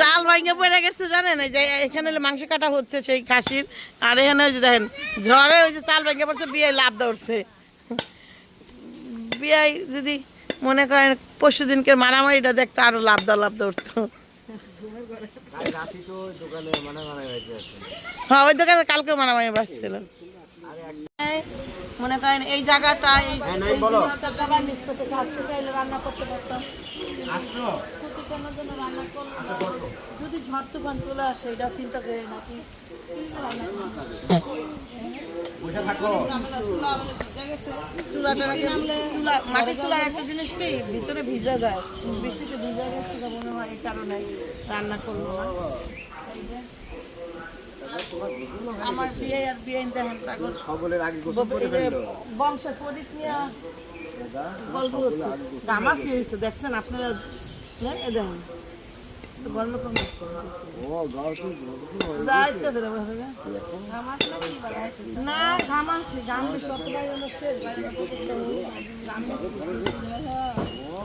চাল ভাঙে পড়ে গেছে জানেন? এই যে এখানে মাংস কাটা হচ্ছে সেই খাসির। আর এখানে ওই যে দেখেন ঝড়ে ওই যে চাল ভেঙে পড়ছে বিয়ে লাভ দৌড়ছে। বিয়ে যদি মনে করেন পরশু দিনকে মারামারিটা দেখতে আরও লাভ দাও লাভ দৌড়তো। হ্যাঁ ওই দোকানে কালকে মারামারি বাসছিল মনে করেন এই জায়গাটা এই রান্না করতে পারতাম। জন্য রান্না করলাম না। যদি ঝড় তুফান চলে আসে এটা চিন্তা করে নাকি বসে চুলাটা চুলা মাটির চুলার একটা জিনিস কি? ভিতরে ভিজা যায়। বৃষ্টিতে ভিজা গেছে মনে হয় এই কারণে রান্না করব না। আমার বিয়ে আর বিয়ে দেখেন সকলের আগে গোসল করে ফেলল। বংশের প্রদীপ নিয়ে গল্প দেখছেন আপনারা হ্যাঁ, এই দেখেন গল্প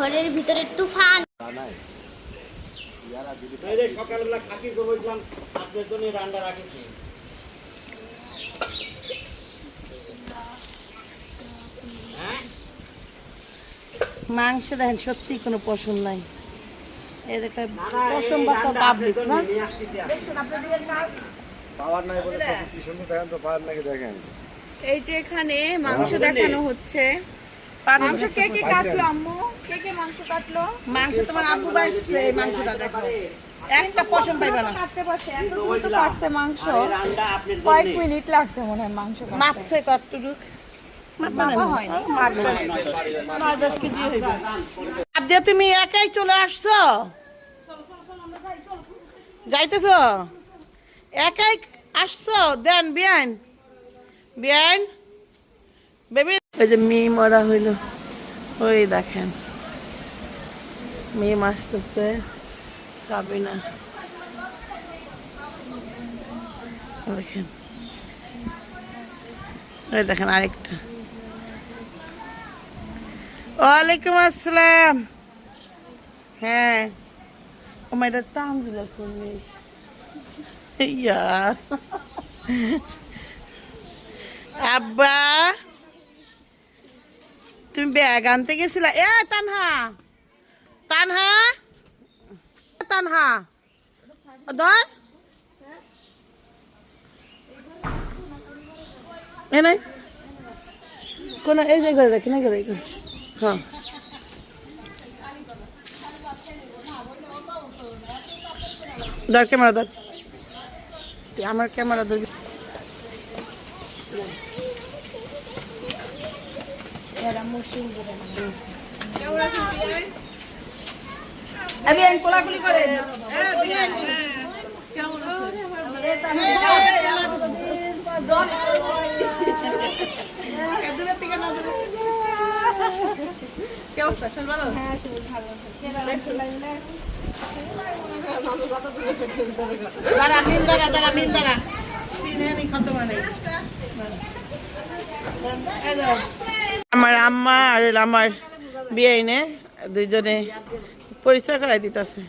ঘরের ভিতরে তুফান। সকালবেলা খাসি করব আপনার জন্য রান্না রাখেছি। হ্যাঁ? মাংস দেখেন সত্যি কোনো পছন্দ নাই। বাসা পাবলিক না? পাওয়ার বলে সুন্দর দেখেন তো পাওয়ার নাকি দেখেন? এই যে এখানে মাংস দেখানো হচ্ছে। মাংস কে কে কাটলো আম্মু? কে কে মাংস কাটলো? মাংস তোমার আব্বু বাইছে এই মাংসটা দেখো। একটা পশম পাইবে না। কাটতে পারছে এত দ্রুত কাটছে মাংস। আর এই রান্না আপনার কয়েক মিনিট লাগছে মনে হয় মাংস মাপছে কতটুক? মাপা হয়নি। নয় দশ কেজি হইবে। বাদ দিয়ে তুমি একাই চলে আসছো? যাইতেছ? একাই আসছো? দেন বিয়ান। বিয়ান? বেবি ওই যে মিম মরা হইল। ওই দেখেন। মিম আসতেছে সাবিনা। দেখেন। ওই দেখেন আরেকটা। ওয়ালাইকুম আসসালাম। হ্যাঁ। ও এটা তানজিলা ফোন নিয়েছে। ইয়া। আব্বা। তুমি ব্যাগ আনতে গেছিলা? এ, তানহা! তানহা! তানহা! ধর। এ কোন, এই যে ঘরে রাখি না রাখি হ্যাঁ। ধর, ক্যামেরা ধর। আমার ক্যামেরা ধরবি। কোলাকুলি করে কে অবস্থা শোন ভালো দাঁড়া মিন দাঁড়া দাঁড়া মিন দাঁড়া সিনেনি কত মানে দাঁড়া। আমার আম্মা আর আমার বিয়ে দুইজনে পরিচয় করাই দিতেছে।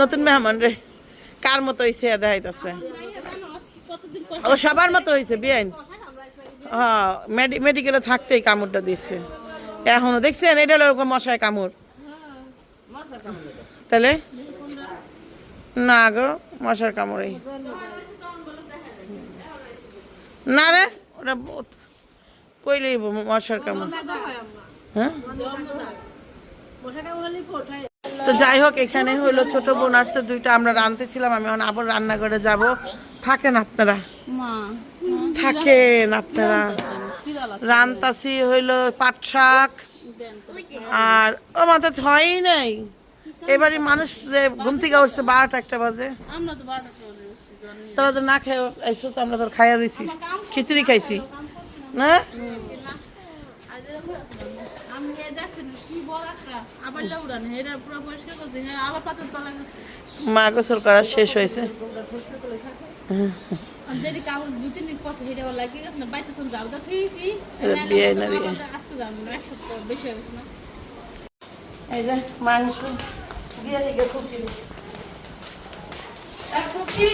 নতুন মেহমান রে, কার মতো হয়েছে দেখাইতেছে। ও সবার মতো হয়েছে বিয়ে হ্যাঁ মেডিকেলে থাকতেই কামড়টা দিচ্ছে এখনও দেখছেন, এটা হলো ওরকম মশায় কামড়। তাহলে? না গো, মশার কামড়েই। না রে, ওটা কইলেই মশার কামড়। হ্যাঁ তো যাই হোক এখানে হলো ছোট বোন আসছে দুইটা আমরা রাঁধতেছিলাম আমি এখন আবার রান্নাঘরে যাব। থাকেন আপনারা? থাকেন আপনারা। রান্তাছি হইল পাট শাক আর ও মাথা হয়ই নাই। এবারে মানুষ যে ঘুম থেকে উঠছে বারোটা একটা বাজে। তোরা তো না খেয়ে আমরা তোর খাইয়া দিছি। খিচুড়ি খাইছি। না? মা গোসল করা শেষ হয়েছে। হয়ে। গেছে না এই যে মাংস। দিয়ে খুকি এ খুকি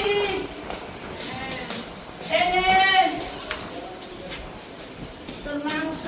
এই নে। তোর মাংস পাঁচ হাজার তেল আনছে। আমার দ্বারা সব- এই যে ভাইয়া, তাই আপনার ভাইয়া।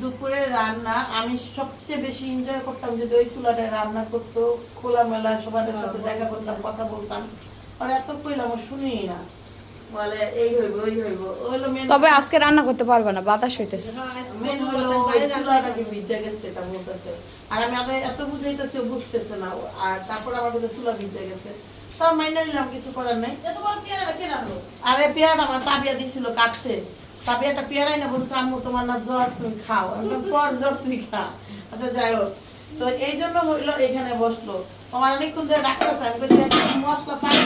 দুপুরে রান্না আমি সবচেয়ে বেশি এনজয় করতাম যদি ওই চুলাটায় রান্না করতো খোলামেলা সবার সাথে দেখা করতাম কথা বলতাম। আর এত কইলাম ও শুনি না। বলে এই হইব ওই হইব। ও হলো মেন তবে আজকে রান্না করতে পারবে না বাতাস হইতেছে। মেন হলো ওই চুলাটাকে ভিজে গেছে এটা বলতেছে। আর আমি আগে এত বুঝাইতেছি বুঝতেছে না। আর তারপর আমার কাছে চুলা ভিজে গেছে। তার মাইনে নিলাম কিছু করার নাই। আরে পেয়ারা আমার তাবিয়া দিছিল কাটতে তাবিয়াটা পেয়ারাই না বলছে আম্মু তোমার না জ্বর তুমি খাও। তোর জ্বর তুই খা আচ্ছা যাই হোক। তো এই জন্য হইল এখানে বসল। আমার অনেকক্ষণ ধরে ডাক্তার আমি বলছি একটা মশলা পানি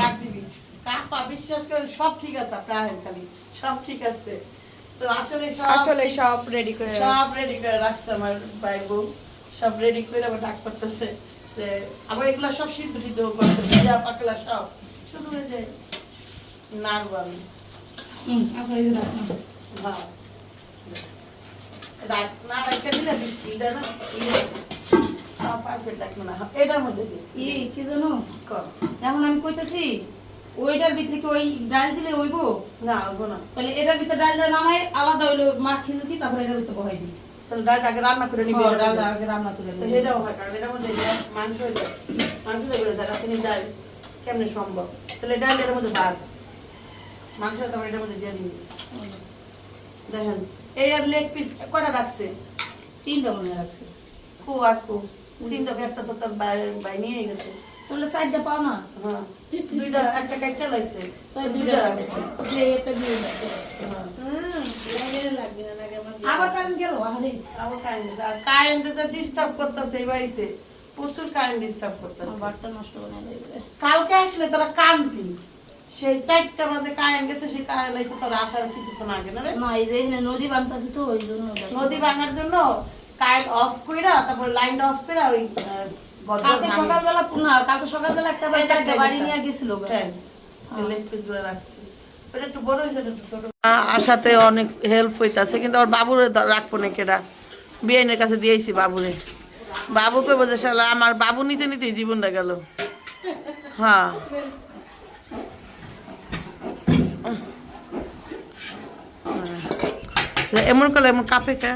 ডাক দিবি। কাপা বিশ্বাস করে সব ঠিক আছে আপনি আহেন খালি সব ঠিক আছে। তো আসলে সব আসলে সব রেডি করে সব রেডি করে রাখছে আমার ভাই বউ। সব রেডি করে আবার ডাক করতেছে আবার এগুলা সব সিদ্ধ সিদ্ধ করতে পাকলা সব। শুধু ওই যে নাড়বো আমি না। এখন আমি কইতেছি ওইটার ভিতরে কি ওই ডাল দিলে ওইব না ওগো না তাহলে এটার ভিতরে ডাল দিয়ে নামাই আলাদা হইল মাখি কি তারপরে এটার ভিতরে বহাই দিই তাহলে ডালটা আগে রান্না করে নিবি ডাল আগে রান্না করে নিই। এটাও হয় কারণ এটার মধ্যে মাংস মাংস হয়ে যায় রাখিনি ডাল কেমনে সম্ভব তাহলে ডাল এর মধ্যে ভাত মাংস তারপর এটার মধ্যে দিয়ে দিবি। দেখেন এই আর লেগ পিস কটা রাখছে? তিনটা মনে রাখছি। খু আর খু তিনটা একটা তো তোর বাই- বাই নিয়ে গেছে। তাহলে সাইডটা পাও না? হ্যাঁ দুইটা একটা কাইটা দুইটা দিয়ে। আবার কারণ গেল? আরে। আবার কারেন্ট আর কারেন্টে যে ডিস্টার্ব করতেছে এই বাড়িতে প্রচুর কারেন্ট ডিস্টার্ব করতেছে। বারটা নষ্ট করে কালকে আসলে তোরা কান্তি সেই চারটা বাজে কারেন্ট গেছে সেই কারেন্ট আইসে তোরা আসার কিছুক্ষণ আগে না রে? না এই যে নদী বানতাছে তো ওই জন্য নদী ভাঙার জন্য কারেন্ট অফ কইরা তারপর লাইনটা অফ কইরা ওই কালকে। সকালবেলা না কালকে সকালবেলা একটা বাড়ি একটা বাড়ি নিয়ে গেছিল। হ্যাঁ। আশাতে অনেক হেল্প হইতাছে কিন্তু ওর বাবুরে রাখব না কেডা? বিআইনের কাছে দিয়েছি বাবুরে। বাবু কইব যে শালা আমার বাবু নিতে নিতে জীবনটা গেল। হ্যাঁ। এমন করলে, এমন কাপে কে?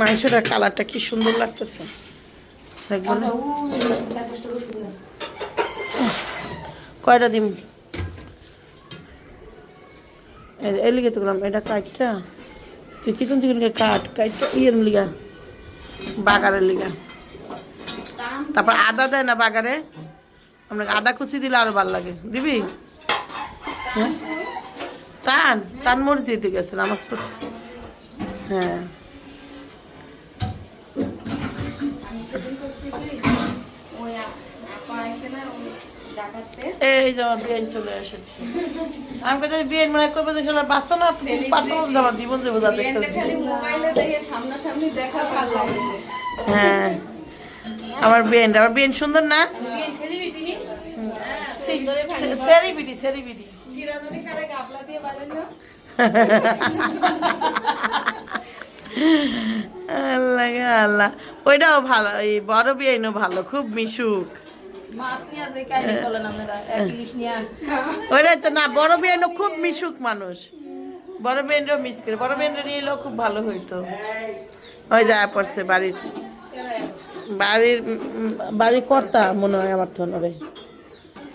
মাংসটার কালারটা কি সুন্দর লাগতেছে। দেখবেন। কয়টা দিম? এর লিগে তো গেলাম এটা কাটটা তুই চিকন চিকন কে কাট কাটটা ইয়ের লিগা, বাগারের লিগা। তারপর আদা দেয় না বাগারে? আপনাকে আদা কুচি দিলে আরও ভালো লাগে। দিবি? হ্যাঁ? টান টান মসজিদে গেছে নামাজ পড়তে। হ্যাঁ। এই আমার চলে এসেছে। আমি কথা বিয়ে মানে কবে যে খেলা বাচ্চা না যাবা জীবন হ্যাঁ। আমার বিয়েন আমার বিয়েন সুন্দর না? আল্লাহ আল্লাহ। ওইটাও ভালো এই বড় বিয়েনও ভালো খুব মিশুক। ওইটাই তো না বড় খুব মিশুক মানুষ। বড় বিয়েনও মিস করে বড় বিয়েনটা নিয়ে এলেও খুব ভালো হইতো। ওই যা পড়ছে বাড়ির বাড়ির বাড়ির কর্তা মনে হয় আমার তো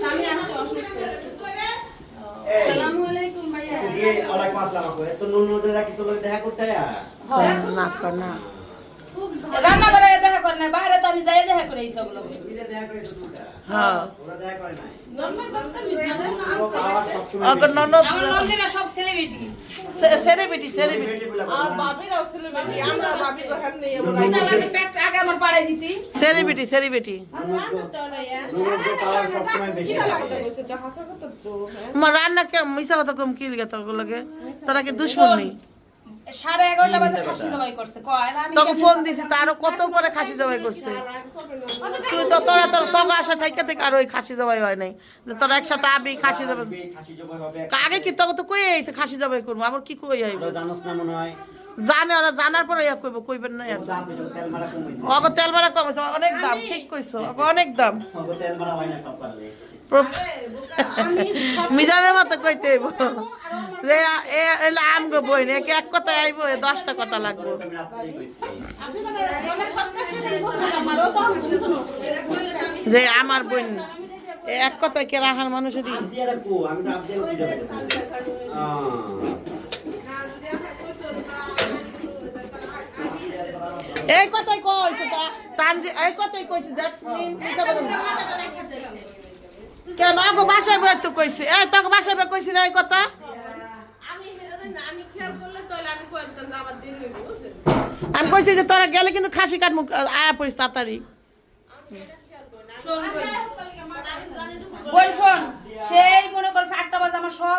স্বামী আসছে অসুস্থ সালামু আলাইকুম ভাইয়া। দিয়ে ওয়ালাইকুম আসসালাম আপু এত নুন নদের রাখি তোর দেখা করছে না কর না। রান্না করে দেখা না বাইরে তো আমি যাই দেখা করে হ্যাঁ। করে ও হ্যাঁ। সেলিব্রিটি সেলিব্রিটি থাকে আমার রান্না কে মিশা কথা কম কি লিগে তোর লাগে তোরা কি দুশ্মন? নেই সাড়ে এগারোটা বাজে খাসি জবাই করছে। কয় আর আমি তোকে ফোন দিছি আরও কত পরে খাসি জবাই করছে? তুই তো তোরা তোর তোকে আশা থেকে থেকে আর ওই খাসি জবাই হয় নাই। তোরা একসাথে আবি খাসি জবাই আগে কি তোকে তো কই আইছে খাসি জবাই করব আবার কি কই হয় জানোস না মনে হয় জানে ওরা জানার পরে ইয়া কইব কইবেন না দাম বেশি তেল মারা কম হইছে অনেক দাম ঠিক কইছো অগো অনেক দাম। ওগো তেল মারা হয় না কপালে মিজানের মতো কইতে হইব। যে এ এলে আম গো বই না এক কথা আইব এ দশটা কথা লাগবো। যে আমার বোন এ এক কথায় কে রাখার মানুষেরই আপ দিয়ে রাখো আমি তো আপ দিয়ে উঠে যাব এই কথাই কইছে তা এই কথাই কইছে, দেখ। কেন আগো বাসায় বই তো কইছে এই তোকে বাসায় বই কইছি না এই কথা আমি কইছি যে তোরা গেলে কিন্তু খাসি কাটমু, আয়া পড়িস তাড়াতাড়ি সেই মনে শোন বোন। বোন আমার সে